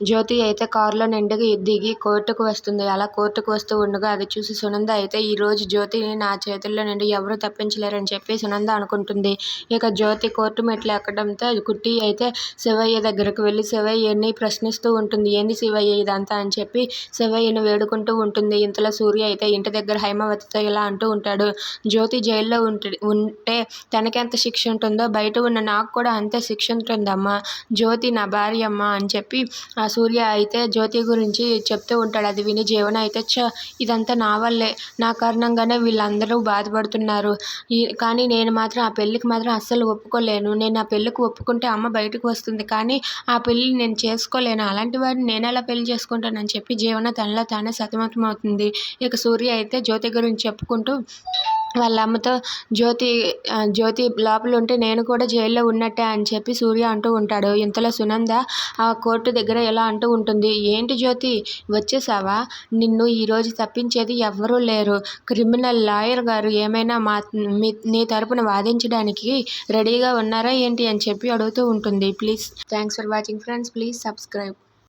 జ్యోతి అయితే కారులో నిండుగా దిగి కోర్టుకు వస్తుంది. అలా కోర్టుకు వస్తూ ఉండగా అది చూసి సునంద అయితే ఈ రోజు జ్యోతిని నా చేతుల్లో నుండి ఎవరు తప్పించలేరని చెప్పి సునంద అనుకుంటుంది. ఇక జ్యోతి కోర్టు మెట్లు ఎక్కడంతో కుట్టి అయితే శివయ్య దగ్గరకు వెళ్ళి శివయ్యని ప్రశ్నిస్తూ ఉంటుంది. ఏంది శివయ్య ఇదంతా? అని చెప్పి శివయ్యను వేడుకుంటూ ఉంటుంది. ఇంతలో సూర్య అయితే ఇంటి దగ్గర హైమావతితో ఇలా అంటూ ఉంటాడు జ్యోతి జైల్లో ఉంటే ఉంటే తనకెంత శిక్ష ఉంటుందో బయట ఉన్న నాకు కూడా అంతే శిక్ష ఉంటుందమ్మా. జ్యోతి నా భార్య అమ్మ అని చెప్పి ఆ సూర్య అయితే జ్యోతి గురించి చెప్తూ ఉంటాడు. అది విని జీవన అయితే చ ఇదంతా నా వల్లే. నా కారణంగానే వీళ్ళందరూ బాధపడుతున్నారు. ఈ కానీ నేను మాత్రం ఆ పెళ్ళికి మాత్రం అస్సలు ఒప్పుకోలేను. నేను ఆ పెళ్ళికి ఒప్పుకుంటే అమ్మ బయటకు వస్తుంది. కానీ ఆ పెళ్ళి నేను చేసుకోలేను. అలాంటి వాడిని నేను ఎలా పెళ్ళి చేసుకుంటానని చెప్పి జీవన తనలో తానే సతమతమవుతుంది. ఇక సూర్య అయితే జ్యోతి గురించి చెప్పుకుంటూ వాళ్ళ అమ్మతో జ్యోతి జ్యోతి లోపల ఉంటే నేను కూడా జైల్లో ఉన్నట్టే అని చెప్పి సూర్య అంటూ ఉంటాడు. ఇంతలో సునంద ఆ కోర్టు దగ్గర ఇలా అంటూ ఉంటుంది ఏంటి జ్యోతి వచ్చేసావా? నిన్ను ఈరోజు తప్పించేది ఎవ్వరూ లేరు. క్రిమినల్ లాయర్ గారు ఏమైనా మా నీ తరపున వాదించడానికి రెడీగా ఉన్నారా ఏంటి? అని చెప్పి అడుగుతూ ఉంటుంది. Please thanks for watching friends. Please subscribe.